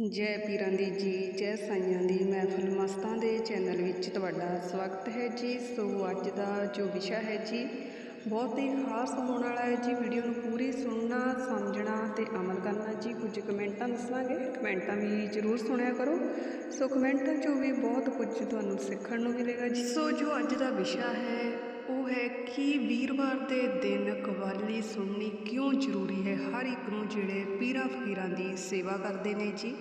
ਜੈ ਪੀਰਾਂ ਦੀ ਜੀ, ਜੈ ਸਾਈਆਂ ਦੀ ਮਹਿਫਲ ਮਸਤਾਂ ਦੇ ਚੈਨਲ ਵਿੱਚ ਤੁਹਾਡਾ ਸਵਾਗਤ ਹੈ ਜੀ। ਸੋ ਅੱਜ ਦਾ ਜੋ ਵਿਸ਼ਾ ਹੈ ਜੀ, ਬਹੁਤ ਹੀ ਖਾਸ ਹੋਣ ਵਾਲਾ ਹੈ ਜੀ। ਵੀਡੀਓ ਨੂੰ ਪੂਰੀ ਸੁਣਨਾ, ਸਮਝਣਾ ਤੇ ਅਮਲ ਕਰਨਾ ਜੀ। ਕੁਝ ਕਮੈਂਟਾਂ ਦੱਸਾਂਗੇ, ਕਮੈਂਟਾਂ ਵੀ ਜ਼ਰੂਰ ਸੁਣਿਆ ਕਰੋ। ਸੋ ਕਮੈਂਟਾਂ 'ਚੋਂ ਵੀ ਬਹੁਤ ਕੁਝ ਤੁਹਾਨੂੰ ਸਿੱਖਣ ਨੂੰ ਮਿਲੇਗਾ ਜੀ। ਸੋ ਜੋ ਅੱਜ ਦਾ ਵਿਸ਼ਾ ਹੈ ਉਹ ਹੈ ਕਿ ਵੀਰਵਾਰ ਦੇ ਦਿਨ ਕਵਾਲੀ ਸੁਣਨੀ ਕਿਉਂ ਜ਼ਰੂਰੀ ਹੈ? ਹਰ ਇੱਕ ਨੂੰ ਜਿਹੜੇ ਪੀਰਾਂ ਫਕੀਰਾਂ ਦੀ ਸੇਵਾ ਕਰਦੇ ਨੇ ਜੀ।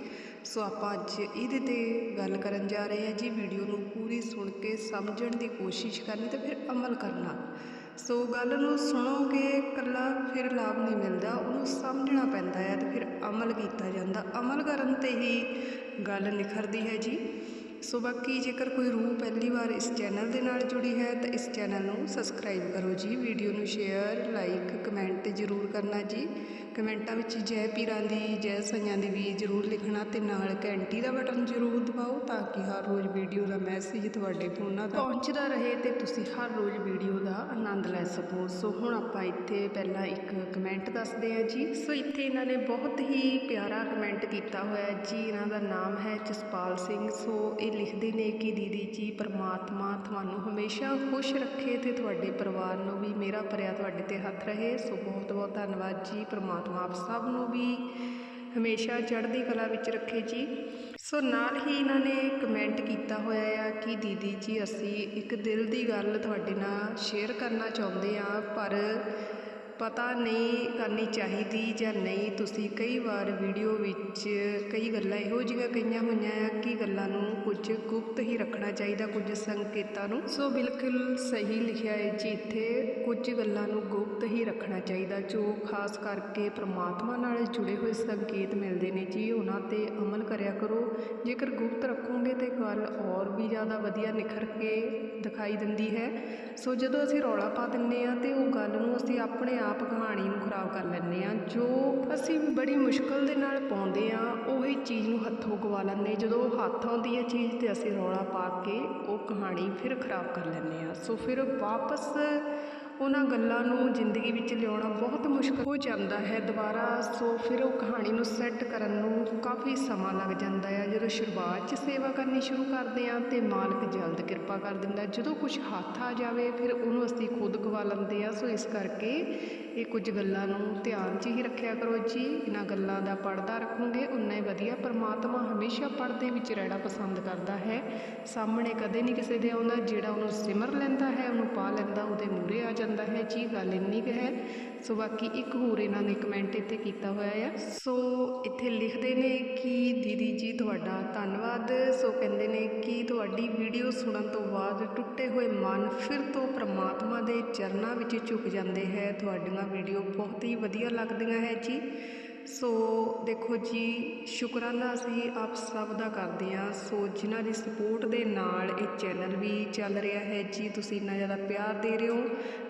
ਸੋ ਆਪਾਂ ਅੱਜ ਇਹਦੇ ਤੇ ਗੱਲ ਕਰਨ ਜਾ ਰਹੇ ਹਾਂ ਜੀ। ਵੀਡੀਓ ਨੂੰ ਪੂਰੀ ਸੁਣ ਕੇ ਸਮਝਣ ਦੀ ਕੋਸ਼ਿਸ਼ ਕਰਨੀ ਤੇ ਫਿਰ ਅਮਲ ਕਰਨਾ। ਸੋ ਗੱਲ ਨੂੰ ਸੁਣੋਗੇ, ਇਕੱਲਾ ਫਿਰ ਲਾਭ ਨਹੀਂ ਮਿਲਦਾ। ਉਹਨੂੰ ਸਮਝਣਾ ਪੈਂਦਾ ਹੈ ਤੇ ਫਿਰ ਅਮਲ ਕੀਤਾ ਜਾਂਦਾ। ਅਮਲ ਕਰਨ ਤੇ ਹੀ ਗੱਲ ਨਿਖਰਦੀ ਹੈ ਜੀ। ਸੋ ਬਾਕੀ ਜੇਕਰ ਕੋਈ ਰੂਹ ਪਹਿਲੀ ਵਾਰ ਇਸ ਚੈਨਲ ਦੇ ਨਾਲ ਜੁੜੀ ਹੈ ਤਾਂ ਇਸ ਚੈਨਲ ਨੂੰ ਸਬਸਕ੍ਰਾਈਬ ਕਰੋ ਜੀ, ਵੀਡੀਓ ਨੂੰ ਸ਼ੇਅਰ ਲਾਈਕ ਕਮੈਂਟ ਜ਼ਰੂਰ ਕਰਨਾ ਜੀ। ਕਮੈਂਟਾਂ ਵਿੱਚ ਜੈ ਪੀਰਾਂ ਦੀ, ਜੈ ਸਈਆਂ ਦੀ ਵੀ ਜ਼ਰੂਰ ਲਿਖਣਾ ਤੇ ਨਾਲ ਘੰਟੀ ਦਾ ਬਟਨ ਜ਼ਰੂਰ ਦਬਾਓ ਤਾਂ ਕਿ ਹਰ ਰੋਜ਼ ਵੀਡੀਓ ਦਾ ਮੈਸੇਜ ਤੁਹਾਡੇ ਫੋਨਾਂ ਤੱਕ ਪਹੁੰਚਦਾ ਰਹੇ ਤੇ ਤੁਸੀਂ ਹਰ ਰੋਜ਼ ਵੀਡੀਓ ਦਾ ਆਨੰਦ ਲੈ ਸਕੋ। ਸੋ ਹੁਣ ਆਪਾਂ ਇੱਥੇ ਪਹਿਲਾਂ ਇੱਕ ਕਮੈਂਟ ਦੱਸਦੇ ਹਾਂ ਜੀ। ਸੋ ਇੱਥੇ ਇਹਨਾਂ ਨੇ ਬਹੁਤ ਹੀ ਪਿਆਰਾ ਕਮੈਂਟ ਕੀਤਾ ਹੋਇਆ ਜੀ। ਇਹਨਾਂ ਦਾ ਨਾਮ ਹੈ ਜਸਪਾਲ ਸਿੰਘ। ਸੋ ਇਹ ਲਿਖਦੇ ਨੇ ਕਿ, ਦੀਦੀ ਜੀ, ਪਰਮਾਤਮਾ ਤੁਹਾਨੂੰ ਹਮੇਸ਼ਾ ਖੁਸ਼ ਰੱਖੇ ਤੇ ਤੁਹਾਡੇ ਪਰਿਵਾਰ ਨੂੰ ਵੀ ਮੇਰਾ ਭਰਿਆ ਤੁਹਾਡੇ ਤੇ ਹੱਥ ਰਹੇ। ਸੋ ਬਹੁਤ ਬਹੁਤ ਧੰਨਵਾਦ ਜੀ ਪਰਮਾਤਮਾ ਆਪ ਸਭ ਨੂੰ ਵੀ ਹਮੇਸ਼ਾ ਚੜ੍ਹਦੀ ਕਲਾ ਵਿੱਚ ਰੱਖੇ ਜੀ। ਸੋ ਨਾਲ ਹੀ ਇਹਨਾਂ ਨੇ ਕਮੈਂਟ ਕੀਤਾ ਹੋਇਆ ਆ ਕਿ ਦੀਦੀ ਜੀ, ਅਸੀਂ ਇੱਕ ਦਿਲ ਦੀ ਗੱਲ ਤੁਹਾਡੇ ਨਾਲ ਸ਼ੇਅਰ ਕਰਨਾ ਚਾਹੁੰਦੇ ਆ ਪਰ ਪਤਾ ਨਹੀਂ ਕਰਨੀ ਚਾਹੀਦੀ ਜਾਂ ਨਹੀਂ, ਤੁਸੀਂ ਕਈ ਵਾਰ ਵੀਡੀਓ ਵਿੱਚ ਕਈ ਗੱਲਾਂ ਇਹੋ ਜਿਹੀਆਂ ਕਹੀਆਂ ਹੋਈਆਂ ਆ ਕਿ ਗੱਲਾਂ ਨੂੰ ਕੁਝ ਗੁਪਤ ਹੀ ਰੱਖਣਾ ਚਾਹੀਦਾ, ਕੁਝ ਸੰਕੇਤਾਂ ਨੂੰ। ਸੋ ਬਿਲਕੁਲ ਸਹੀ ਲਿਖਿਆ ਹੈ ਜੀ ਇੱਥੇ ਕੁਝ ਗੱਲਾਂ ਨੂੰ ਗੁਪਤ ਹੀ ਰੱਖਣਾ ਚਾਹੀਦਾ, ਜੋ ਖਾਸ ਕਰਕੇ ਪ੍ਰਮਾਤਮਾ ਨਾਲ ਜੁੜੇ ਹੋਏ ਸੰਕੇਤ ਮਿਲਦੇ ਨੇ। ਜੀ, ਉਹਨਾਂ ਤੇ ਅਮਲ ਕਰਿਆ ਕਰੋ। ਜੇਕਰ ਗੁਪਤ ਰੱਖੋਗੇ ਤੇ ਗੱਲ ਔਰ ਵੀ ਜ਼ਿਆਦਾ ਵਧੀਆ ਨਿਖਰ ਕੇ ਦਿਖਾਈ ਦਿੰਦੀ ਹੈ। ਸੋ ਜਦੋਂ ਅਸੀਂ ਰੌਲਾ ਪਾ ਦਿੰਨੇ ਆ ਤੇ ਉਹ ਗੱਲ ਨੂੰ ਅਸੀਂ ਆਪਣੇ ਆਪ ਆਪ ਕਹਾਣੀ ਨੂੰ ਖਰਾਬ ਕਰ ਲੈਂਦੇ ਆ ਜੋ ਅਸੀਂ ਬੜੀ ਮੁਸ਼ਕਲ ਦੇ ਨਾਲ ਪਾਉਂਦੇ ਆ ਉਹੀ ਚੀਜ਼ ਨੂੰ ਹੱਥੋਂ ਗਵਾ ਲੈਂਦੇ ਜਦੋਂ ਹੱਥ ਆਉਂਦੀ ਹੈ ਚੀਜ਼ ਤੇ ਅਸੀਂ ਰੌਲਾ ਪਾ ਕੇ ਉਹ ਕਹਾਣੀ ਫਿਰ ਖਰਾਬ ਕਰ ਲੈਂਦੇ ਆ ਸੋ ਫਿਰ ਵਾਪਸ ਉਹਨਾਂ ਗੱਲਾਂ ਨੂੰ ਜ਼ਿੰਦਗੀ ਵਿੱਚ ਲਿਆਉਣਾ ਬਹੁਤ ਮੁਸ਼ਕਲ ਹੋ ਜਾਂਦਾ ਹੈ। ਦੁਬਾਰਾ ਸੋ ਫਿਰ ਉਹ ਕਹਾਣੀ ਨੂੰ ਸੈੱਟ ਕਰਨ ਨੂੰ ਕਾਫੀ ਸਮਾਂ ਲੱਗ ਜਾਂਦਾ ਹੈ। ਜਦੋਂ ਸ਼ੁਰੂਆਤ 'ਚ ਸੇਵਾ ਕਰਨੀ ਸ਼ੁਰੂ ਕਰਦੇ ਹਾਂ ਤੇ ਮਾਲਕ ਜਲਦ ਕਿਰਪਾ ਕਰ ਦਿੰਦਾ ਜਦੋਂ ਕੁਝ ਹੱਥ ਆ ਜਾਵੇ ਫਿਰ ਉਹਨੂੰ ਅਸੀਂ ਖੁਦ ਗਵਾ ਲੈਂਦੇ ਆ ਸੋ ਇਸ ਕਰਕੇ ਇਹ ਕੁਝ ਗੱਲਾਂ ਨੂੰ ਧਿਆਨ 'ਚ ਹੀ ਰੱਖਿਆ ਕਰੋ ਜੀ। ਇਹਨਾਂ ਗੱਲਾਂ ਦਾ ਪਰਦਾ ਰੱਖੋਗੇ ਉਨਾ ਹੀ ਵਧੀਆ। ਪਰਮਾਤਮਾ ਹਮੇਸ਼ਾ ਪਰਦੇ ਵਿੱਚ ਰਹਿਣਾ ਪਸੰਦ ਕਰਦਾ ਹੈ। ਸਾਹਮਣੇ ਕਦੇ ਨਹੀਂ ਕਿਸੇ ਦੇ ਆਉਂਦਾ ਜਿਹੜਾ ਉਹਨੂੰ ਸਿਮਰ ਲੈਂਦਾ ਹੈ, ਉਹਨੂੰ ਪਾ ਲੈਂਦਾ, ਉਹਦੇ ਮੂਹਰੇ ਆ ਜਾਂਦਾ ਹੈ, ਜੀ ਗੱਲ ਇੰਨੀ ਕੁ ਹੈ। ਸੋ ਬਾਕੀ ਇੱਕ ਹੋਰ ਇਹਨਾਂ ਨੇ ਕਮੈਂਟ ਇੱਥੇ ਕੀਤਾ ਹੋਇਆ ਆ। ਸੋ ਇੱਥੇ ਲਿਖਦੇ ਨੇ ਕਿ ਦੀਦੀ ਜੀ ਤੁਹਾਡਾ ਧੰਨਵਾਦ। ਸੋ ਕਹਿੰਦੇ ਨੇ ਕਿ ਤੁਹਾਡੀ ਵੀਡੀਓ ਸੁਣਨ ਤੋਂ ਬਾਅਦ ਟੁੱਟੇ ਹੋਏ ਮਨ ਫਿਰ ਤੋਂ ਪ੍ਰਮਾਤਮਾ ਦੇ ਚਰਨਾਂ ਵਿੱਚ ਝੁਕ ਜਾਂਦੇ ਹੈ। ਤੁਹਾਡੀਆਂ ਵੀਡੀਓ ਬਹੁਤ ਹੀ ਵਧੀਆ ਲੱਗਦੀਆਂ ਹੈ ਜੀ। ਸੋ ਦੇਖੋ ਜੀ, ਸ਼ੁਕਰਾਨਾ ਅਸੀਂ ਆਪ ਸਭ ਦਾ ਕਰਦੇ ਹਾਂ। ਸੋ ਜਿਨ੍ਹਾਂ ਦੀ ਸਪੋਰਟ ਦੇ ਨਾਲ ਇਹ ਚੈਨਲ ਵੀ ਚੱਲ ਰਿਹਾ ਹੈ, ਜੀ ਤੁਸੀਂ ਇੰਨਾ ਜ਼ਿਆਦਾ ਪਿਆਰ ਦੇ ਰਹੇ ਹੋ।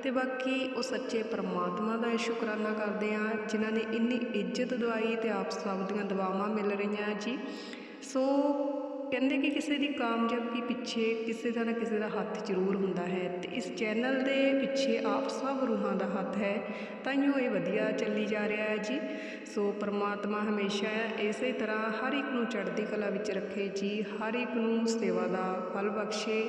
ਤੇ ਬਾਕੀ ਉਹ ਸੱਚੇ ਪਰਮਾਤਮਾ ਦਾ ਸ਼ੁਕਰਾਨਾ ਕਰਦੇ ਹਾਂ, ਜਿਨ੍ਹਾਂ ਨੇ ਇੰਨੀ ਇੱਜ਼ਤ ਦਵਾਈ ਤੇ ਆਪ ਸਭ ਦੀਆਂ ਦੁਆਵਾਂ ਮਿਲ ਰਹੀਆਂ ਜੀ। ਸੋ ਕਹਿੰਦੇ ਕਿ ਕਿਸੇ ਦੀ ਕਾਮਯਾਬੀ ਪਿੱਛੇ ਕਿਸੇ ਦਾ ਨਾ ਕਿਸੇ ਦਾ ਹੱਥ ਜ਼ਰੂਰ ਹੁੰਦਾ ਹੈ ਤੇ ਇਸ ਚੈਨਲ ਦੇ ਪਿੱਛੇ ਆਪ ਸਭ ਰੂਹਾਂ ਦਾ ਹੱਥ ਹੈ, ਤਾਂ ਉਹ ਇਹ ਵਧੀਆ ਚੱਲੀ ਜਾ ਰਿਹਾ ਹੈ ਜੀ। ਸੋ ਪ੍ਰਮਾਤਮਾ ਹਮੇਸ਼ਾ ਇਸੇ ਤਰ੍ਹਾਂ ਹਰ ਇੱਕ ਨੂੰ ਚੜ੍ਹਦੀ ਕਲਾ ਵਿੱਚ ਰੱਖੇ ਜੀ, ਹਰ ਇੱਕ ਨੂੰ ਸੇਵਾ ਦਾ ਫਲ ਬਖਸ਼ੇ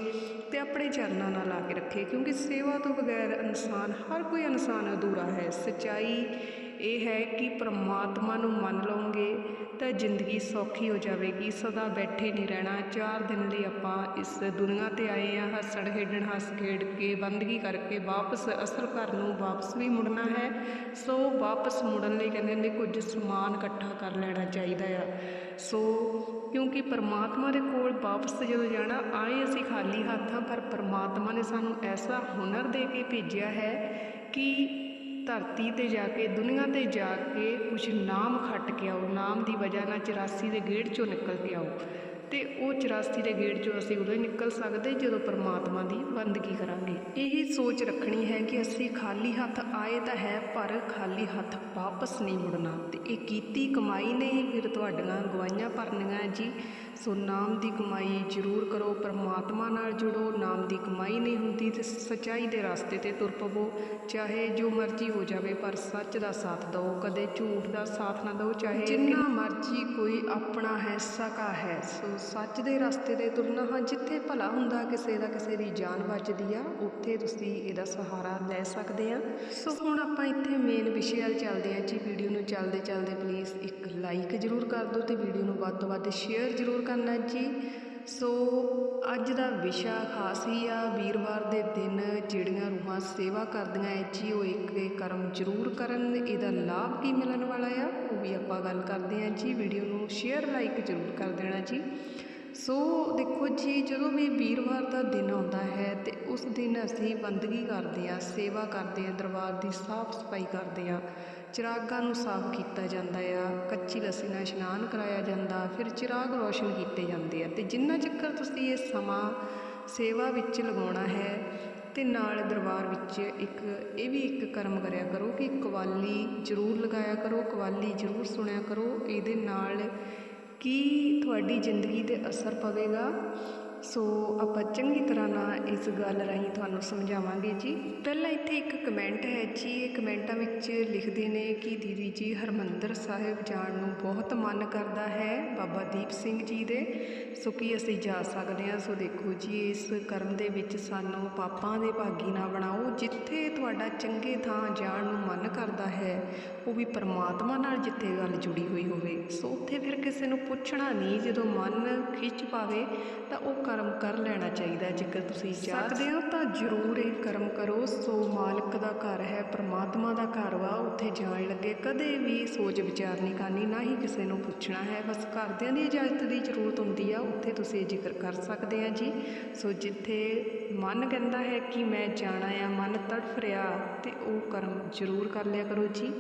ਤੇ ਆਪਣੇ ਚਰਨਾਂ ਨਾਲ ਲਾ ਕੇ ਰੱਖੇ, ਕਿਉਂਕਿ ਸੇਵਾ ਤੋਂ ਬਗੈਰ ਇਨਸਾਨ, ਹਰ ਕੋਈ ਇਨਸਾਨ ਅਧੂਰਾ ਹੈ। ਸਚਾਈ ਇਹ ਹੈ ਕਿ ਪ੍ਰਮਾਤਮਾ ਨੂੰ ਮੰਨ ਲਓਗੇ ਤਾਂ ਜ਼ਿੰਦਗੀ ਸੌਖੀ ਹੋ ਜਾਵੇਗੀ, ਸਦਾ ਬੈਠੇ ਨਹੀਂ ਰਹਿਣਾ। ਚਾਰ ਦਿਨ ਲਈ ਆਪਾਂ ਇਸ ਦੁਨੀਆ ਤੇ ਆਏ ਆ ਹੱਸਣ ਖੇਡਣ, ਹੱਸ ਖੇਡ ਕੇ ਬੰਦਗੀ ਕਰਕੇ ਵਾਪਸ, ਅਸਲ ਘਰ ਨੂੰ ਵਾਪਸ ਵੀ ਮੁੜਨਾ ਹੈ। ਸੋ ਵਾਪਸ ਮੁੜਨ ਲਈ ਕਹਿੰਦੇ ਨੇ ਕੁਝ ਸਮਾਨ ਇਕੱਠਾ ਕਰ ਲੈਣਾ ਚਾਹੀਦਾ ਆ। ਸੋ ਕਿਉਂਕਿ ਪਰਮਾਤਮਾ ਦੇ ਕੋਲ ਵਾਪਸ ਜਦੋਂ ਜਾਣਾ, ਆਏ ਅਸੀਂ ਖਾਲੀ ਹੱਥਾਂ, ਪਰ ਪਰਮਾਤਮਾ ਨੇ ਸਾਨੂੰ ਐਸਾ ਹੁਨਰ ਦੇ ਕੇ ਭੇਜਿਆ ਹੈ ਕਿ ਧਰਤੀ ਤੇ ਜਾ ਕੇ, ਦੁਨੀਆ ਤੇ ਜਾ ਕੇ ਕੁਝ ਨਾਮ ਖੱਟ ਕੇ ਆਓ, ਨਾਮ ਦੀ ਵਜ੍ਹਾ ਨਾਲ 84 ਦੇ ਗੇੜ ਚੋਂ ਨਿਕਲ ਕੇ ਆਓ। ਤੇ ਉਹ 84 ਦੇ ਗੇੜ ਚੋਂ ਅਸੀਂ ਉਦੋਂ ਹੀ ਨਿਕਲ ਸਕਦੇ ਜਦੋਂ ਪਰਮਾਤਮਾ ਦੀ ਬੰਦਗੀ ਕਰਾਂਗੇ। ਇਹੀ ਸੋਚ ਰੱਖਣੀ ਹੈ ਕਿ ਅਸੀਂ ਖਾਲੀ ਹੱਥ ਆਏ ਤਾਂ ਹੈ ਪਰ ਖਾਲੀ ਹੱਥ ਵਾਪਸ ਨਹੀਂ ਮੁੜਨਾ। ਤੇ ਇਹ ਕੀਤੀ ਕਮਾਈ ਨੇ ਫਿਰ ਤੁਹਾਡੀਆਂ ਗਵਾਈਆਂ ਭਰਨੀਆਂ ਜੀ। ਸੋ ਨਾਮ ਦੀ ਕਮਾਈ ਜ਼ਰੂਰ ਕਰੋ ਪਰਮਾਤਮਾ ਨਾਲ ਜੁੜੋ। ਨਾਮ ਦੀ ਕਮਾਈ ਨਹੀਂ ਹੁੰਦੀ ਤੇ ਸੱਚਾਈ ਦੇ ਰਸਤੇ ਤੇ ਤੁਰ ਪਵੋ। ਚਾਹੇ ਜੋ ਮਰਜ਼ੀ ਹੋ ਜਾਵੇ ਪਰ ਸੱਚ ਦਾ ਸਾਥ ਦਿਓ। ਕਦੇ ਝੂਠ ਦਾ ਸਾਥ ਨਾ ਦਿਓ। ਚਾਹੇ ਜਿੰਨਾ ਮਰਜ਼ੀ ਕੋਈ ਆਪਣਾ ਹੈ ਸਕਾ ਹੈ ਸੋ ਸੱਚ ਦੇ ਰਸਤੇ ਤੇ ਤੁਰਨਾ ਹਾਂ, ਜਿੱਥੇ ਭਲਾ ਹੁੰਦਾ ਕਿਸੇ ਦਾ ਕਿਸੇ ਦੀ ਜਾਨ ਬਚਦੀ ਆ, ਉੱਥੇ ਤੁਸੀਂ ਇਹਦਾ ਸਹਾਰਾ ਲੈ ਸਕਦੇ ਆ। ਸੋ ਹੁਣ ਆਪਾਂ ਇੱਥੇ ਮੇਨ ਵਿਸ਼ੇ ਵੱਲ ਚੱਲਦੇ ਆ ਜੀ। ਵੀਡੀਓ ਨੂੰ ਚੱਲਦੇ ਚੱਲਦੇ ਪਲੀਜ਼ ਇੱਕ ਲਾਈਕ ਜ਼ਰੂਰ ਕਰ ਦਿਓ ਤੇ ਵੀਡੀਓ ਨੂੰ ਵੱਧ ਤੋਂ ਵੱਧ ਸ਼ੇਅਰ ਜ਼ਰੂਰ ਕਰਨਾ ਜੀ। ਸੋ ਅੱਜ ਦਾ ਵਿਸ਼ਾ ਖਾਸ ਹੀ ਆ ਵੀਰਵਾਰ ਦੇ ਦਿਨ ਜਿਹੜੀਆਂ ਰੂਹਾਂ ਸੇਵਾ ਕਰਦੀਆਂ ਐ ਜੀ, ਉਹ ਇੱਕ ਇਹ ਕਰਮ ਜ਼ਰੂਰ ਕਰਨ, ਇਹਦਾ ਲਾਭ ਕੀ ਮਿਲਣ ਵਾਲਾ ਆ, ਉਹ ਵੀ ਆਪਾਂ ਗੱਲ ਕਰਦੇ ਆ ਜੀ, ਵੀਡੀਓ ਨੂੰ ਸ਼ੇਅਰ ਲਾਈਕ ਜ਼ਰੂਰ ਕਰ ਦੇਣਾ ਜੀ। ਸੋ ਦੇਖੋ ਜੀ, ਜਦੋਂ ਵੀ ਵੀਰਵਾਰ ਦਾ ਦਿਨ ਆਉਂਦਾ ਹੈ ਤੇ ਉਸ ਦਿਨ ਅਸੀਂ ਬੰਦਗੀ ਕਰਦੇ ਆ ਸੇਵਾ ਕਰਦੇ ਆ ਦਰਬਾਰ ਦੀ ਸਾਫ਼ ਸਫ਼ਾਈ ਕਰਦੇ ਆ ਚਿਰਾਗਾਂ ਨੂੰ ਸਾਫ਼ ਕੀਤਾ ਜਾਂਦਾ ਆ, ਕੱਚੀ ਲੱਸੀ ਨਾਲ ਇਸ਼ਨਾਨ ਕਰਾਇਆ ਜਾਂਦਾ, ਫਿਰ ਚਿਰਾਗ ਰੋਸ਼ਨ ਕੀਤੇ ਜਾਂਦੇ ਆ। ਤੇ ਜਿੰਨਾ ਚੱਕਰ ਤੁਸੀਂ ਇਹ ਸਮਾਂ ਸੇਵਾ ਵਿੱਚ ਲਗਾਉਣਾ ਹੈ ਤੇ ਨਾਲ ਦਰਬਾਰ ਵਿੱਚ ਇੱਕ, ਇਹ ਵੀ ਇੱਕ ਕਰਮ ਕਰਿਆ ਕਰੋ ਕਿ ਕਵਾਲੀ ਜ਼ਰੂਰ ਲਗਾਇਆ ਕਰੋ, ਕਵਾਲੀ ਜ਼ਰੂਰ ਸੁਣਿਆ ਕਰੋ, ਇਹਦੇ ਨਾਲ ਕੀ ਤੁਹਾਡੀ ਜ਼ਿੰਦਗੀ ਤੇ ਅਸਰ ਪਵੇਗਾ? ਸੋ ਆਪਾਂ ਚੰਗੀ ਤਰ੍ਹਾਂ ਇਸ ਗੱਲ ਰਾਹੀਂ ਤੁਹਾਨੂੰ ਸਮਝਾਵਾਂਗੇ ਜੀ। ਪਹਿਲਾਂ ਇੱਥੇ ਇੱਕ ਕਮੈਂਟ ਹੈ ਜੀ। ਇਹ ਕਮੈਂਟਾਂ ਵਿੱਚ ਲਿਖਦੇ ਨੇ ਕਿ ਦੀਦੀ ਜੀ, ਹਰਮੰਦਰ ਸਾਹਿਬ ਜਾਣ ਨੂੰ ਬਹੁਤ ਮਨ ਕਰਦਾ ਹੈ ਬਾਬਾ ਦੀਪ ਸਿੰਘ ਜੀ ਦੇ। ਸੋ ਕੀ ਅਸੀਂ ਜਾ ਸਕਦੇ ਹਾਂ? ਸੋ ਦੇਖੋ ਜੀ, ਇਸ ਕਰਮ ਦੇ ਵਿੱਚ ਸਾਨੂੰ ਪਾਪਾਂ ਦੇ ਭਾਗੀ ਨਾ ਬਣਾਓ। ਜਿੱਥੇ ਤੁਹਾਡਾ ਚੰਗੇ ਥਾਂ ਜਾਣ ਨੂੰ ਮਨ ਕਰਦਾ ਹੈ, ਉਹ ਵੀ ਪਰਮਾਤਮਾ ਨਾਲ ਜਿੱਥੇ ਗੱਲ ਜੁੜੀ ਹੋਈ ਹੋਵੇ। ਸੋ ਉੱਥੇ ਫਿਰ ਕਿਸੇ ਨੂੰ ਪੁੱਛਣਾ ਨਹੀਂ। ਜਦੋਂ ਮਨ ਖਿੱਚ ਪਾਵੇ, ਤਾਂ ਉਹ ਕਰਮ ਕਰ ਲੈਣਾ ਚਾਹੀਦਾ ਜੇਕਰ ਤੁਸੀਂ ਸਕਦੇ ਹੋ ਤਾਂ ਜ਼ਰੂਰ ਇਹ ਕਰਮ ਕਰੋ। ਸੋ ਮਾਲਕ ਦਾ ਘਰ ਹੈ, ਪਰਮਾਤਮਾ ਦਾ ਘਰ ਵਾ, ਉੱਥੇ ਜਾਣ ਲੱਗੇ। ਕਦੇ ਵੀ ਸੋਚ ਵਿਚਾਰ ਨਹੀਂ ਕਰਨੀ, ਨਾ ਹੀ ਕਿਸੇ ਨੂੰ ਪੁੱਛਣਾ ਹੈ। ਬਸ ਘਰਦਿਆਂ ਦੀ ਇਜਾਜ਼ਤ ਦੀ ਜ਼ਰੂਰਤ ਹੁੰਦੀ ਆ, ਉੱਥੇ ਤੁਸੀਂ ਇਹ ਜ਼ਿਕਰ ਕਰ ਸਕਦੇ ਆ ਜੀ। ਸੋ ਜਿੱਥੇ ਮਨ ਕਹਿੰਦਾ ਹੈ ਕਿ ਮੈਂ ਜਾਣਾ ਆ, ਮਨ ਤੜਫ ਰਿਹਾ, ਤੇ ਉਹ ਕਰਮ ਜ਼ਰੂਰ ਕਰ ਲਿਆ ਕਰੋ ਜੀ।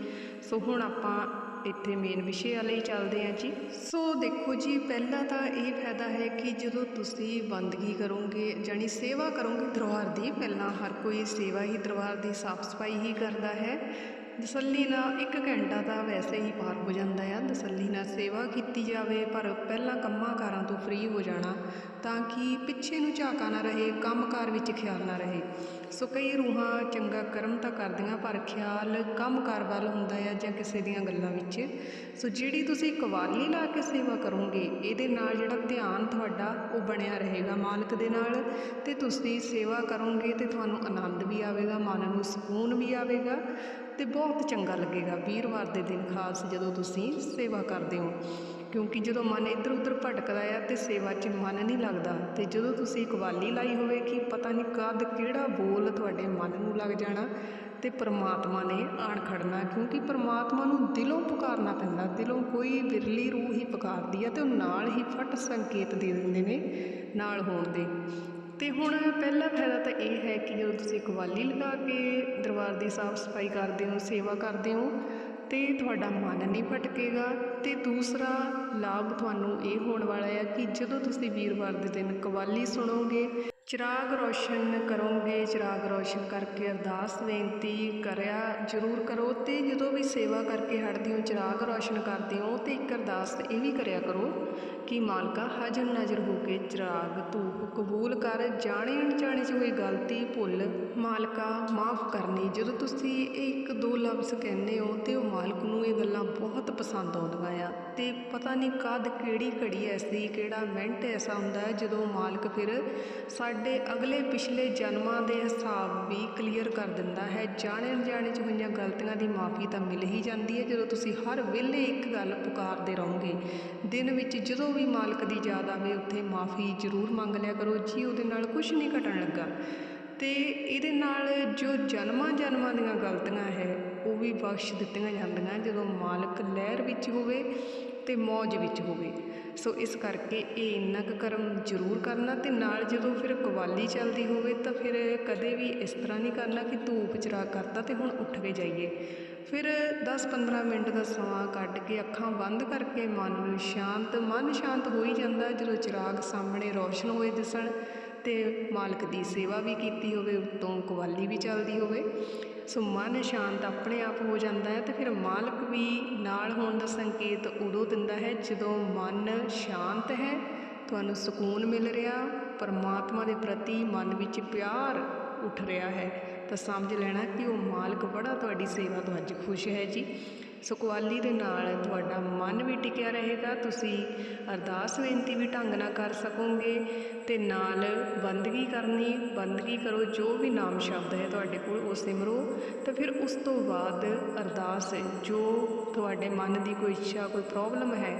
ਸੋ ਹੁਣ ਆਪਾਂ ਇੱਥੇ ਮੇਨ ਵਿਸ਼ੇ ਵਾਲੇ ਹੀ ਚੱਲਦੇ ਆ ਜੀ। ਸੋ ਦੇਖੋ ਜੀ, ਪਹਿਲਾ ਤਾਂ ਇਹ ਫਾਇਦਾ ਹੈ ਕਿ ਜਦੋਂ ਤੁਸੀਂ ਬੰਦਗੀ ਕਰੋਗੇ ਜਾਨੀ ਸੇਵਾ ਕਰੋਗੇ, ਦਰਬਾਰ ਦੀ ਪਹਿਲਾਂ ਹਰ ਕੋਈ ਸੇਵਾ ਹੀ, ਦਰਬਾਰ ਦੀ ਸਾਫ਼ ਸਫ਼ਾਈ ਹੀ ਕਰਦਾ ਹੈ। ਤਸੱਲੀ ਨਾਲ ਇੱਕ ਘੰਟਾ ਤਾਂ ਵੈਸੇ ਹੀ ਪਾਰ ਹੋ ਜਾਂਦਾ ਆ। ਤਸੱਲੀ ਨਾਲ ਸੇਵਾ ਕੀਤੀ ਜਾਵੇ, ਪਰ ਪਹਿਲਾਂ ਕੰਮਾਂ ਕਾਰਾਂ ਤੋਂ ਫ੍ਰੀ ਹੋ ਜਾਣਾ, ਤਾਂ ਕਿ ਪਿੱਛੇ ਨੂੰ ਝਾਕਾ ਨਾ ਰਹੇ, ਕੰਮਕਾਰ ਵਿੱਚ ਖਿਆਲ ਨਾ ਰਹੇ। ਸੋ ਕਈ ਰੂਹਾਂ ਚੰਗਾ ਕਰਮ ਤਾਂ ਕਰਦੀਆਂ, ਪਰ ਖਿਆਲ ਕੰਮਕਾਰ ਵੱਲ ਹੁੰਦਾ ਆ ਜਾਂ ਕਿਸੇ ਦੀਆਂ ਗੱਲਾਂ ਵਿੱਚ। ਸੋ ਜਿਹੜੀ ਤੁਸੀਂ ਕਵਾਲੀ ਲਾ ਕੇ ਸੇਵਾ ਕਰੋਗੇ, ਇਹਦੇ ਨਾਲ ਜਿਹੜਾ ਧਿਆਨ ਤੁਹਾਡਾ ਉਹ ਬਣਿਆ ਰਹੇਗਾ ਮਾਲਕ ਦੇ ਨਾਲ। ਤੇ ਤੁਸੀਂ ਸੇਵਾ ਕਰੋਗੇ ਤੇ ਤੁਹਾਨੂੰ ਆਨੰਦ ਵੀ ਆਵੇਗਾ, ਮਨ ਨੂੰ ਸਕੂਨ ਵੀ ਆਵੇਗਾ। ਤੇ ਬਹੁਤ ਚੰਗਾ ਲੱਗੇਗਾ ਵੀਰਵਾਰ ਦੇ ਦਿਨ ਖਾਸ ਜਦੋਂ ਤੁਸੀਂ ਸੇਵਾ ਕਰਦੇ ਹੋ। ਕਿਉਂਕਿ ਜਦੋਂ ਮਨ ਇੱਧਰ ਉੱਧਰ ਭਟਕਦਾ ਆ ਤੇ ਸੇਵਾ 'ਚ ਮਨ ਨਹੀਂ ਲੱਗਦਾ ਤੇ ਜਦੋਂ ਤੁਸੀਂ ਕਵਾਲੀ ਲਾਈ ਹੋਵੇ ਕਿ ਪਤਾ ਨਹੀਂ ਕਦ ਕਿਹੜਾ ਬੋਲ ਤੁਹਾਡੇ ਮਨ ਨੂੰ ਲੱਗ ਜਾਣਾ ਤੇ ਪਰਮਾਤਮਾ ਨੇ ਆਣ ਖੜਨਾ। ਕਿਉਂਕਿ ਪਰਮਾਤਮਾ ਨੂੰ ਦਿਲੋਂ ਪੁਕਾਰਨਾ ਪੈਂਦਾ, ਦਿਲੋਂ ਕੋਈ ਵਿਰਲੀ ਰੂਹ ਹੀ ਪੁਕਾਰਦੀ ਆ ਤੇ ਉਹ ਨਾਲ ਹੀ ਫਟ ਸੰਕੇਤ ਦੇ ਦਿੰਦੇ ਨੇ ਨਾਲ ਹੋਣ ਦੇ। ਤੇ ਹੁਣ ਪਹਿਲਾ ਫਾਇਦਾ ਤਾਂ ਇਹ ਹੈ ਕਿ ਕਵਾਲੀ ਲਗਾ ਕੇ ਦਰਬਾਰ ਦੀ ਸਾਫ਼ ਸਫ਼ਾਈ ਕਰਦੇ ਹੋ, ਸੇਵਾ ਕਰਦੇ ਹੋ ਤੇ ਤੁਹਾਡਾ ਮਨ ਨਹੀਂ ਭਟਕੇਗਾ ਤੇ ਦੂਸਰਾ ਲਾਭ ਤੁਹਾਨੂੰ ਇਹ ਹੋਣ ਵਾਲਾ ਹੈ ਕਿ ਜਦੋਂ ਤੁਸੀਂ ਵੀਰਵਾਰ ਦੇ ਦਿਨ ਕਵਾਲੀ ਸੁਣੋਗੇ ਚਿਰਾਗ ਰੋਸ਼ਨ ਕਰੋਗੇ, ਚਿਰਾਗ ਰੋਸ਼ਨ ਕਰਕੇ ਅਰਦਾਸ ਬੇਨਤੀ ਕਰਿਆ ਜ਼ਰੂਰ ਕਰੋ ਤੇ ਜਦੋਂ ਵੀ ਸੇਵਾ ਕਰਕੇ ਹਟਦੇ ਹੋ, ਚਿਰਾਗ ਰੋਸ਼ਨ ਕਰਦੇ ਹੋ ਤੇ ਇੱਕ ਅਰਦਾਸ ਇਹ ਵੀ ਕਰਿਆ ਕਰੋ ਕਿ ਮਾਲਕਾ ਹਾਜ਼ਰ ਨਾਜ਼ਰ ਹੋ ਕੇ ਚਿਰਾਗ ਧੂਪ ਕਬੂਲ ਕਰ, ਜਾਣੇ ਅਣਜਾਣੇ 'ਚ ਹੋਈ ਗਲਤੀ ਭੁੱਲ ਮਾਲਕਾ ਮਾਫ ਕਰਨੀ। ਜਦੋਂ ਤੁਸੀਂ ਇਹ ਇੱਕ ਦੋ ਲਫ਼ਜ਼ ਕਹਿੰਦੇ ਹੋ ਤੇ ਉਹ ਮਾਲਕ ਨੂੰ ਇਹ ਗੱਲਾਂ ਬਹੁਤ ਪਸੰਦ ਆਉਂਦੀਆਂ ਆ ਤੇ ਪਤਾ ਨਹੀਂ ਕਦ ਕਿਹੜੀ ਘੜੀ ਐਸੀ, ਕਿਹੜਾ ਮਿੰਟ ਐਸਾ ਹੁੰਦਾ ਜਦੋਂ ਮਾਲਕ ਫਿਰ ਸਾਡੇ ਸਾਡੇ ਅਗਲੇ ਪਿਛਲੇ ਜਨਮਾਂ ਦੇ ਹਿਸਾਬ ਵੀ ਕਲੀਅਰ ਕਰ ਦਿੰਦਾ ਹੈ। ਜਾਣੇ ਅਣਜਾਣੇ 'ਚ ਹੋਈਆਂ ਗਲਤੀਆਂ ਦੀ ਮਾਫੀ ਤਾਂ ਮਿਲ ਹੀ ਜਾਂਦੀ ਹੈ ਜਦੋਂ ਤੁਸੀਂ ਹਰ ਵੇਲੇ ਇੱਕ ਗੱਲ ਪੁਕਾਰਦੇ ਰਹੋਗੇ। ਦਿਨ ਵਿੱਚ ਜਦੋਂ ਵੀ ਮਾਲਕ ਦੀ ਯਾਦ ਆਵੇ, ਉੱਥੇ ਮਾਫੀ ਜ਼ਰੂਰ ਮੰਗ ਲਿਆ ਕਰੋ। ਜੀ, ਉਹਦੇ ਨਾਲ ਕੁਝ ਨਹੀਂ ਘਟਣ ਲੱਗਾ। ਤੇ ਇਹਦੇ ਨਾਲ ਜੋ ਜਨਮਾਂ ਜਨਮਾਂ ਦੀਆਂ ਗਲਤੀਆਂ ਹੈ, ਉਹ ਵੀ ਬਖਸ਼ ਦਿੱਤੀਆਂ ਜਾਂਦੀਆਂ। ਜਦੋਂ ਮਾਲਕ ਲਹਿਰ ਵਿੱਚ ਹੋਵੇ ਤੇ ਮੌਜ ਵਿੱਚ ਹੋਵੇ। ਸੋ ਇਸ ਕਰਕੇ ਇਹ ਇੰਨਾ ਕੁ ਕਰਮ ਜ਼ਰੂਰ ਕਰਨਾ ਤੇ ਨਾਲ ਜਦੋਂ ਫਿਰ ਕਵਾਲੀ ਚੱਲਦੀ ਹੋਵੇ ਤਾਂ ਫਿਰ ਕਦੇ ਵੀ ਇਸ ਤਰ੍ਹਾਂ ਨਹੀਂ ਕਰਨਾ ਕਿ ਧੂਪ ਚਰਾ ਕਰਤਾ ਤੇ ਹੁਣ ਉੱਠ ਕੇ ਜਾਈਏ। ਫਿਰ 10-15 ਮਿੰਟ ਦਾ ਸਮਾਂ ਕੱਢ ਕੇ ਅੱਖਾਂ ਬੰਦ ਕਰਕੇ ਮਨ ਨੂੰ ਸ਼ਾਂਤ, ਮਨ ਸ਼ਾਂਤ ਹੋ ਹੀ ਜਾਂਦਾ ਜਦੋਂ ਚਿਰਾਗ ਸਾਹਮਣੇ ਰੌਸ਼ਨ ਹੋਏ ਦਿਸਣ ਤੇ ਮਾਲਕ ਦੀ ਸੇਵਾ ਵੀ ਕੀਤੀ ਹੋਵੇ, ਉਤੋਂ ਕਵਾਲੀ ਵੀ ਚੱਲਦੀ ਹੋਵੇ। ਸੋ ਮਨ ਸ਼ਾਂਤ ਆਪਣੇ ਆਪ ਹੋ ਜਾਂਦਾ ਹੈ ਤੇ ਫਿਰ ਮਾਲਕ ਵੀ ਨਾਲ ਹੋਣ ਦਾ ਸੰਕੇਤ ਉਦੋਂ ਦਿੰਦਾ ਹੈ ਜਦੋਂ ਮਨ ਸ਼ਾਂਤ ਹੈ, ਤੁਹਾਨੂੰ ਸਕੂਨ ਮਿਲ ਰਿਹਾ, ਪਰਮਾਤਮਾ ਦੇ ਪ੍ਰਤੀ ਮਨ ਵਿੱਚ ਪਿਆਰ ਉੱਠ ਰਿਹਾ ਹੈ। ਤਾਂ ਸਮਝ ਲੈਣਾ ਕਿ ਉਹ ਮਾਲਕ ਬੜਾ ਤੁਹਾਡੀ ਸੇਵਾ ਤੋਂ ਅੱਜ ਖੁਸ਼ ਹੈ ਜੀ। ਸੁਖਵਾਲੀ ਦੇ ਨਾਲ ਤੁਹਾਡਾ ਮਨ ਵੀ ਟਿਕਿਆ ਰਹੇਗਾ। ਤੁਸੀਂ ਅਰਦਾਸ ਬੇਨਤੀ ਵੀ ਢੰਗ ਨਾਲ ਕਰ ਸਕੋਗੇ ਤੇ ਨਾਲ ਬੰਦਗੀ ਕਰਨੀ, ਬੰਦਗੀ ਕਰੋ, ਜੋ ਵੀ ਨਾਮ ਸ਼ਬਦ ਹੈ ਤੁਹਾਡੇ ਕੋਲ, ਉਹ ਸਿਮਰੋ। ਤਾਂ ਫਿਰ ਉਸ ਤੋਂ ਬਾਅਦ ਅਰਦਾਸ, ਜੋ ਤੁਹਾਡੇ ਮਨ ਦੀ ਕੋਈ ਇੱਛਾ, ਕੋਈ ਪ੍ਰੋਬਲਮ ਹੈ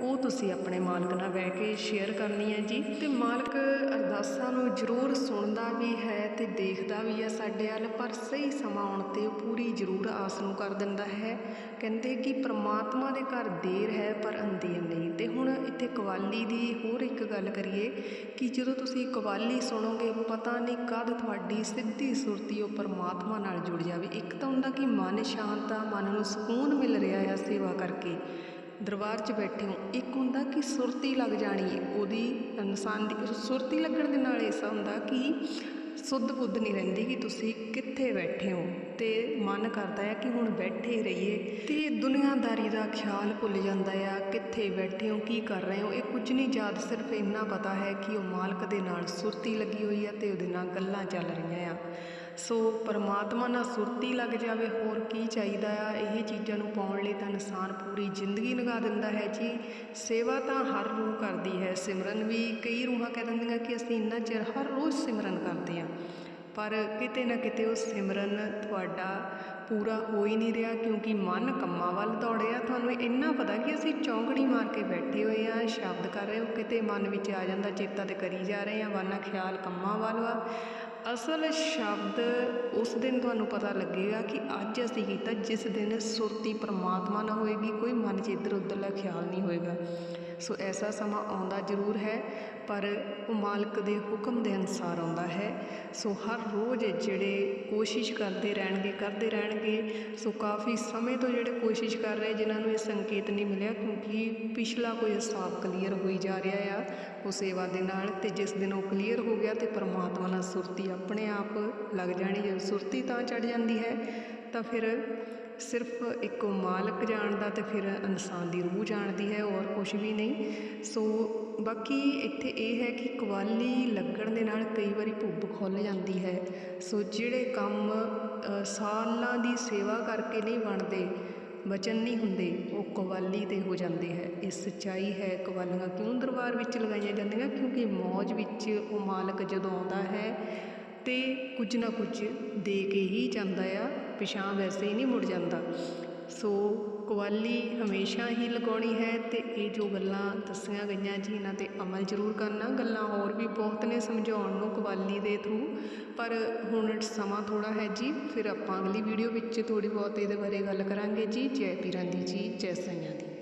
ਉਹ ਤੁਸੀਂ ਆਪਣੇ ਮਾਲਕ ਨਾਲ ਬਹਿ ਕੇ ਸ਼ੇਅਰ ਕਰਨੀ ਹੈ ਜੀ। ਤੇ ਮਾਲਕ ਅਰਦਾਸਾਂ ਨੂੰ ਜ਼ਰੂਰ ਸੁਣਦਾ ਵੀ ਹੈ ਤੇ ਦੇਖਦਾ ਵੀ ਹੈ ਸਾਡੇ ਵੱਲ, ਪਰ ਸਹੀ ਸਮਾਂ ਆਉਣ ਤੇ ਉਹ ਪੂਰੀ ਜ਼ਰੂਰ ਆਸ ਨੂੰ ਕਰ ਦਿੰਦਾ ਹੈ। ਕਹਿੰਦੇ ਕਿ ਪ੍ਰਮਾਤਮਾ ਦੇ ਘਰ ਦੇਰ ਹੈ, ਪਰ ਅੰਧੇਰ ਨਹੀਂ। ਤੇ ਹੁਣ ਇੱਥੇ ਕਵਾਲੀ ਦੀ ਹੋਰ ਇੱਕ ਗੱਲ ਕਰੀਏ ਕਿ ਜਦੋਂ ਤੁਸੀਂ ਕਵਾਲੀ ਸੁਣੋਗੇ, ਪਤਾ ਨਹੀਂ ਕਦ ਤੁਹਾਡੀ ਸਿੱਧੀ ਸੁਰਤੀ ਉਹ ਪਰਮਾਤਮਾ ਨਾਲ ਜੁੜ ਜਾਵੇ। ਇੱਕ ਤਾਂ ਹੁੰਦਾ ਕਿ ਮਨ ਸ਼ਾਂਤ ਆ, ਮਨ ਨੂੰ ਸਕੂਨ ਮਿਲ ਰਿਹਾ ਆ ਸੇਵਾ ਕਰਕੇ। ਦਰਬਾਰ 'ਚ ਬੈਠੇ ਹੋ। ਇੱਕ ਹੁੰਦਾ ਕਿ ਸੁਰਤੀ ਲੱਗ ਜਾਣੀ ਹੈ। ਉਹਦੀ ਇਨਸਾਨ ਦੀ ਸੁਰਤੀ ਲੱਗਣ ਦੇ ਨਾਲ ਐਸਾ ਹੁੰਦਾ ਕਿ ਸੁੱਧ ਬੁੱਧ ਨਹੀਂ ਰਹਿੰਦੀ ਕਿ ਤੁਸੀਂ ਕਿੱਥੇ ਬੈਠੇ ਹੋ। ਤੇ ਮਨ ਕਰਦਾ ਹੈ ਕਿ ਹੁਣ ਬੈਠੇ ਹੀ ਰਹੀਏ। ਤੇ ਦੁਨੀਆਦਾਰੀ ਦਾ ਖਿਆਲ ਭੁੱਲ ਜਾਂਦਾ ਆ ਕਿੱਥੇ ਬੈਠੇ ਹੋ, ਕੀ ਕਰ ਰਹੇ ਹੋ? ਇਹ ਕੁਝ ਨਹੀਂ ਯਾਦ, ਸਿਰਫ ਇੰਨਾ ਪਤਾ ਹੈ ਕਿ ਉਹ ਮਾਲਕ ਦੇ ਨਾਲ ਸੁਰਤੀ ਲੱਗੀ ਹੋਈ ਹੈ ਤੇ ਉਹਦੇ ਨਾਲ ਗੱਲਾਂ ਚੱਲ ਰਹੀਆਂ ਆ। ਸੋ ਪਰਮਾਤਮਾ ਨਾਲ ਸੁਰਤੀ ਲੱਗ ਜਾਵੇ, ਹੋਰ ਕੀ ਚਾਹੀਦਾ ਆ? ਇਹ ਚੀਜ਼ਾਂ ਨੂੰ ਪਾਉਣ ਲਈ ਤਾਂ ਇਨਸਾਨ ਪੂਰੀ ਜ਼ਿੰਦਗੀ ਲਗਾ ਦਿੰਦਾ ਹੈ ਜੀ। ਸੇਵਾ ਤਾਂ ਹਰ ਰੂਹ ਕਰਦੀ ਹੈ। ਸਿਮਰਨ ਵੀ ਕਈ ਰੂਹਾਂ ਕਹਿ ਦਿੰਦੀਆਂ ਕਿ ਅਸੀਂ ਇੰਨਾ ਚਿਰ ਹਰ ਰੋਜ਼ ਸਿਮਰਨ ਕਰਦੇ ਹਾਂ। ਪਰ ਕਿਤੇ ਨਾ ਕਿਤੇ ਉਹ ਸਿਮਰਨ ਤੁਹਾਡਾ ਪੂਰਾ ਹੋ ਹੀ ਨਹੀਂ ਰਿਹਾ ਕਿਉਂਕਿ ਮਨ ਕੰਮਾਂ ਵੱਲ ਦੌੜਿਆ। ਤੁਹਾਨੂੰ ਇੰਨਾ ਪਤਾ ਕਿ ਅਸੀਂ ਚੌਂਕੜੀ ਮਾਰ ਕੇ ਬੈਠੇ ਹੋਏ ਆ ਸ਼ਬਦ ਕਰ ਰਹੇ ਹੋ ਕਿਤੇ ਮਨ ਵਿੱਚ ਆ ਜਾਂਦਾ, ਚੇਤਾ ਤੇ ਕਰੀ ਜਾ ਰਹੇ ਆ ਵਾਨਾ ਖਿਆਲ ਕੰਮਾਂ ਵੱਲ ਵਾ। ਅਸਲ ਸ਼ਬਦ ਉਸ ਦਿਨ ਤੁਹਾਨੂੰ ਪਤਾ ਲੱਗੇਗਾ ਕਿ ਅੱਜ ਅਸੀਂ ਕੀਤਾ ਜਿਸ ਦਿਨ ਸੁਰਤੀ ਪਰਮਾਤਮਾ ਨਾ ਹੋਏਗੀ, ਕੋਈ ਮਨ 'ਚ ਇੱਧਰ ਉੱਧਰਲਾ ਖਿਆਲ ਨਹੀਂ ਹੋਏਗਾ। ਸੋ ਐਸਾ ਸਮਾਂ ਆਉਂਦਾ ਜ਼ਰੂਰ ਹੈ, ਪਰ ਉਹ ਮਾਲਕ ਦੇ ਹੁਕਮ ਦੇ ਅਨੁਸਾਰ ਆਉਂਦਾ ਹੈ। ਸੋ ਹਰ ਰੋਜ਼ ਜਿਹੜੇ ਕੋਸ਼ਿਸ਼ ਕਰਦੇ ਰਹਿਣਗੇ ਕਰਦੇ ਰਹਿਣਗੇ, ਸੋ ਕਾਫੀ ਸਮੇਂ ਤੋਂ ਜਿਹੜੇ ਕੋਸ਼ਿਸ਼ ਕਰ ਰਹੇ, ਜਿਨ੍ਹਾਂ ਨੂੰ ਇਹ ਸੰਕੇਤ ਨਹੀਂ ਮਿਲਿਆ, ਕਿਉਂਕਿ ਪਿਛਲਾ ਕੋਈ ਹਿਸਾਬ ਕਲੀਅਰ ਹੋਈ ਜਾ ਰਿਹਾ ਆ, ਉਹ ਸੇਵਾ ਦੇ ਨਾਲ ਤੇ ਜਿਸ ਦਿਨ ਉਹ ਕਲੀਅਰ ਹੋ ਗਿਆ ਤੇ ਪਰਮਾਤਮਾ ਨਾਲ ਸੁਰਤੀ ਆਪਣੇ ਆਪ ਲੱਗ ਜਾਣੀ, ਜਦੋਂ ਸੁਰਤੀ ਤਾਂ ਚੜ ਜਾਂਦੀ ਹੈ ਤਾਂ ਫਿਰ ਸਿਰਫ ਇੱਕੋ ਮਾਲਕ ਜਾਣਦਾ ਤੇ ਫਿਰ ਇਨਸਾਨ ਦੀ ਰੂਹ ਜਾਣਦੀ ਹੈ ਔਰ ਕੁਝ ਵੀ ਨਹੀਂ। ਸੋ ਬਾਕੀ ਇੱਥੇ ਇਹ ਹੈ ਕਿ ਕਵਾਲੀ ਲੱਗਣ ਦੇ ਨਾਲ ਕਈ ਵਾਰੀ ਭੁੱਬ ਖੁੱਲ ਜਾਂਦੀ ਹੈ। ਸੋ ਜਿਹੜੇ ਕੰਮ ਸਾਲਾਂ ਦੀ ਸੇਵਾ ਕਰਕੇ ਨਹੀਂ ਬਣਦੇ ਵਚਨ ਨਹੀਂ ਹੁੰਦੇ, ਉਹ ਕਵਾਲੀ ਤੇ ਹੋ ਜਾਂਦੇ ਹੈ। ਇਹ ਸੱਚਾਈ ਹੈ, ਕਵਾਲੀਆਂ ਕਿਉਂ ਦਰਬਾਰ ਵਿੱਚ ਲਗਾਈਆਂ ਜਾਂਦੀਆਂ? ਕਿਉਂਕਿ ਮੌਜ ਵਿੱਚ ਉਹ ਮਾਲਕ ਜਦੋਂ ਆਉਂਦਾ ਹੈ ਅਤੇ ਕੁਝ ਨਾ ਕੁਝ ਦੇ ਕੇ ਹੀ ਜਾਂਦਾ ਆ ਪਿਛਾਂ ਵੈਸੇ ਹੀ ਨਹੀਂ ਮੁੜ ਜਾਂਦਾ। ਸੋ ਕਵਾਲੀ ਹਮੇਸ਼ਾ ਹੀ ਲਗਾਉਣੀ ਹੈ ਤੇ ਇਹ ਜੋ ਗੱਲਾਂ ਦੱਸੀਆਂ ਗਈਆਂ ਜੀ, ਇਹਨਾਂ ਤੇ ਅਮਲ ਜ਼ਰੂਰ ਕਰਨਾ। ਗੱਲਾਂ ਹੋਰ ਵੀ ਬਹੁਤ ਨੇ ਸਮਝਾਉਣ ਨੂੰ ਕਵਾਲੀ ਦੇ ਥਰੂ ਪਰ ਹੁਣ ਸਮਾਂ ਥੋੜਾ ਹੈ ਜੀ, ਫਿਰ ਆਪਾਂ ਅਗਲੀ ਵੀਡੀਓ ਵਿੱਚ ਥੋੜੀ ਬਹੁਤ ਇਹਦੇ ਬਾਰੇ ਗੱਲ ਕਰਾਂਗੇ ਜੀ। ਜੈ ਪੀਰਾਂ ਦੀ ਜੀ, ਜੈ ਸਾਈਆਂ ਦੀ।